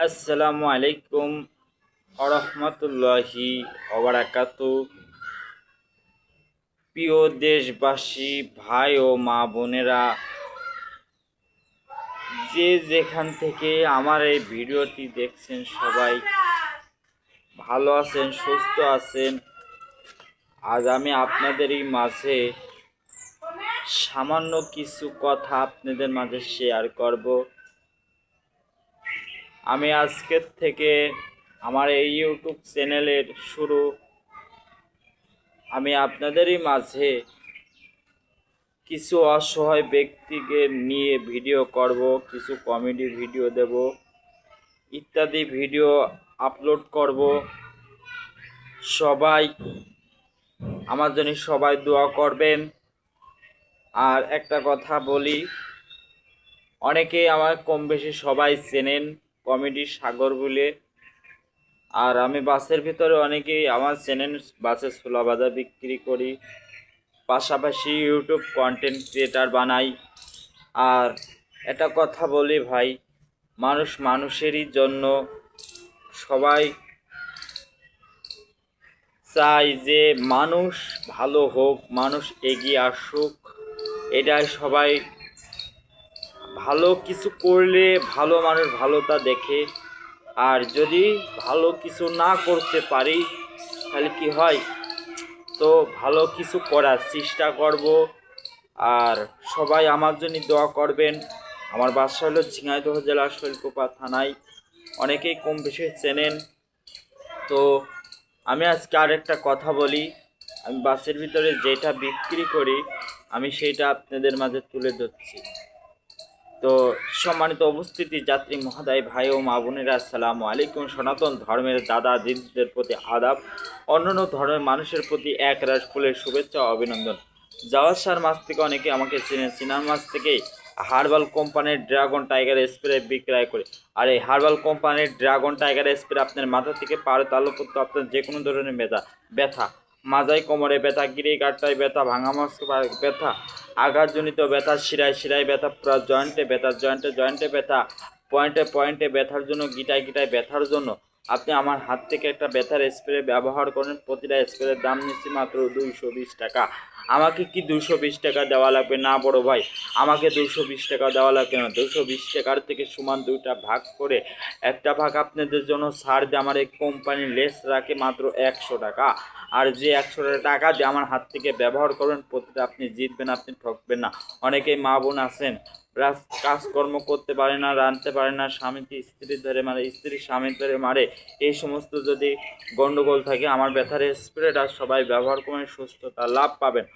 আসসালামু আলাইকুম আরহামতুল্লাহি ওবারাকাত প্রিয় দেশবাসী, ভাই ও মা বোনেরা, যে যেখান থেকে আমার এই ভিডিওটি দেখছেন সবাই ভালো আছেন, সুস্থ আছেন, আজ আমি আপনাদেরই মাঝে সামান্য কিছু কথা আপনাদের মাঝে শেয়ার করব। আমি আজকের থেকে আমার এই ইউটিউব চ্যানেলের শুরু। আমি আপনাদেরই মাঝে কিছু অসহায় ব্যক্তিকে নিয়ে ভিডিও করব, কিছু কমেডি ভিডিও দেব, ইত্যাদি ভিডিও আপলোড করব। সবাই আমার জন্য সবাই দোয়া করবেন। আর একটা কথা বলি, অনেকেই আমার কম বেশি সবাই চেনেন। কমেডি, সাগর বলে। আর আমি বাসের ভিতরে অনেকেই আমার চ্যানেল বাসে ছোলা বাজা বিক্রি করি। পাশাপাশি ইউটিউব কন্টেন্ট ক্রিয়েটার বানাই। আর একটা কথা বলি ভাই, মানুষ মানুষেরই জন্য সবাই চাই যে মানুষ ভালো হোক, মানুষ এগিয়ে আসুক। এটাই সবাই ভালো কিছু করলে ভালো মানুষ ভালোটা দেখে। আর যদি ভালো কিছু না করতে পারি, তাহলে কি হয়? তো ভালো কিছু করার চেষ্টা করব। আর সবাই আমার জন্য দোয়া করবেন। আমার বাসা হলো ঝিঙাইদহ জেলার শৈলকুপা থানায়। অনেকেই কম বেশি চেনেন। তো আমি আজকে আরেকটা কথা বলি। আমি বাসের ভিতরে যেটা বিক্রি করি, আমি সেইটা আপনাদের মাঝে তুলে ধরছি। তো সম্মানিত উপস্থিতি, যাত্রী, মহোদয়, ভাই ও মা বোনেরা, আসসালামু আলাইকুম। সনাতন ধর্মের দাদা দিদিদের প্রতি আদাব, অন্যান্য ধর্মের মানুষের প্রতি এক রাস ফুলের শুভেচ্ছা ও অভিনন্দন। যাওয়ার সার মাছ থেকে অনেকে আমাকে চেনে চিনার মাছ থেকে হার্বাল কোম্পানির ড্রাগন টাইগার স্প্রে বিক্রয় করে। আর এই হার্বাল কোম্পানির ড্রাগন টাইগার স্প্রে আপনার মাথা থেকে পাড়ে তালুপত্র আপনার যে কোনো ধরনের ব্যথা ব্যথা মাজায় কোমরে ব্যথা গিরি গাঁটটায় ব্যথা ভাঙা মাস্ক ব্যথা, আঘাতজনিত ব্যথা, শিরায় শিরায় ব্যথা, পুরো জয়েন্টে ব্যথা জয়েন্টে জয়েন্টে ব্যথা পয়েন্টে পয়েন্টে ব্যথার জন্য, গিটায় গিটায় ব্যথার জন্য। আপনি আমার হাত থেকে একটা ব্যথার স্প্রে ব্যবহার করেন, প্রতিটা স্প্রের দাম নিচ্ছি মাত্র দুইশো বিশ টাকা। আমাকে কি দুশো বিশ টাকা দেওয়া লাগবে? না, বড় ভাই, আমাকে দুশো বিশ টাকা দেওয়া লাগবে না দুশো বিশ টাকার থেকে সমান দুইটা ভাগ করে একটা ভাগ আপনাদের জন্য ছাড় দিয়ে আমার এই কোম্পানির লেস রাখে মাত্র একশো টাকা। আর যে একশো টাকা দিয়ে আমার হাত থেকে ব্যবহার করবেন, প্রতিটা আপনি জিতবেন, আপনি ঠকবেন না। অনেকেই মা বোন আছেন কাজকর্ম করতে পারে না, রাঁধতে পারে না, স্বামীকে স্ত্রী ধরে মারে স্ত্রী স্বামী ধরে মারে, এই সমস্ত যদি গণ্ডগোল থাকে, আমার ব্যথার স্প্রেটা সবাই ব্যবহার করে সুস্থতা লাভ পাবেন।